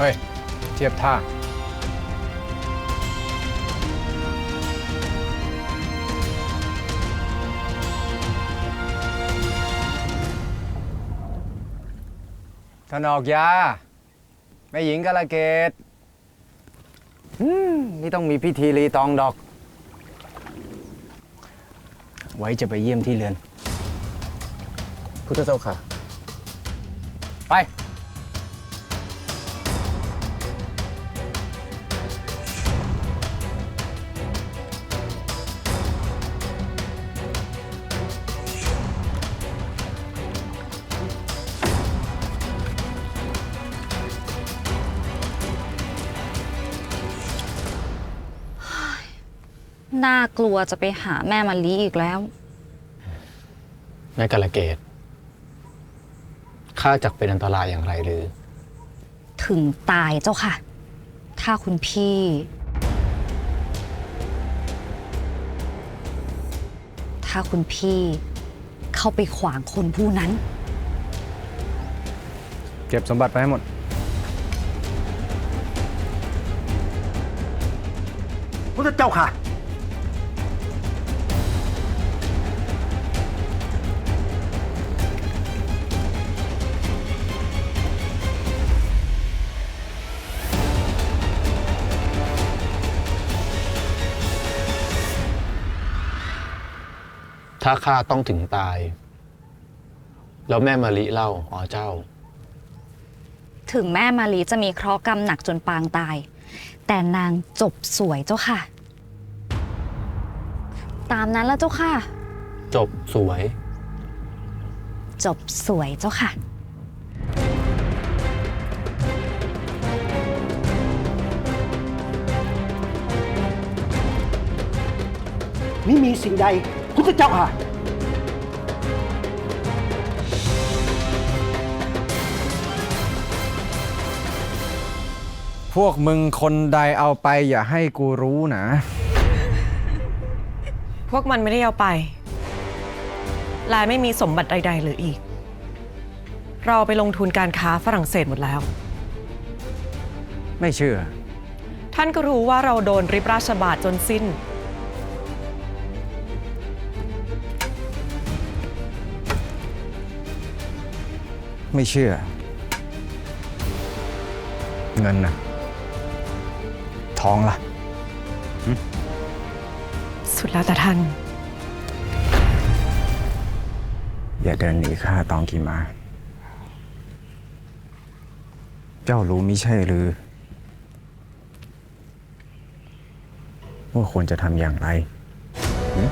เฮ้ย เทียบท่าท่านออกยา แม่หญิงกาลเกตอืมนี่ต้องมีพิธีรีตองดอก ไว้จะไปเยี่ยมที่เรือน พุทธเจ้าค่ะ ไป น่ากลัวจะไปหาแม่มาลีอีกแล้ว แม่กาลเกต ข้าจักเป็นอันตรายอย่างไรหรือ ถึงตายเจ้าค่ะ ถ้าคุณพี่ ถ้าคุณพี่เข้าไปขวางคนผู้นั้น เก็บสมบัติไปให้หมด พุทธเจ้าค่ะ ถ้าข้าต้องถึงตาย แล้วแม่มาลิเล่าอ๋อเจ้า ถึงแม่มาลีจะมีเคราะห์กรรมหนักจนปางตาย แต่นางจบสวยเจ้าค่ะ ตามนั้นแล้วเจ้าค่ะ จบสวย จบสวยเจ้าค่ะ ไม่มีสิ่งใด พุทธเจ้าค่ะ พวกมึงคนใดเอาไปอย่าให้กูรู้นะ พวกมันไม่ได้เอาไป ลายไม่มีสมบัติใดๆเหลืออีก เราไปลงทุนการค้าฝรั่งเศสหมดแล้ว ไม่เชื่อ ท่านก็รู้ว่าเราโดนริบราชบาทจนสิ้น ไม่เชื่อ เงินนะทองล่ะ สุดแล้วแต่ท่าน อย่าเดินหนีข้าตองกีมา เจ้ารู้มิใช่หรือ ว่าควรจะทำอย่างไรหึ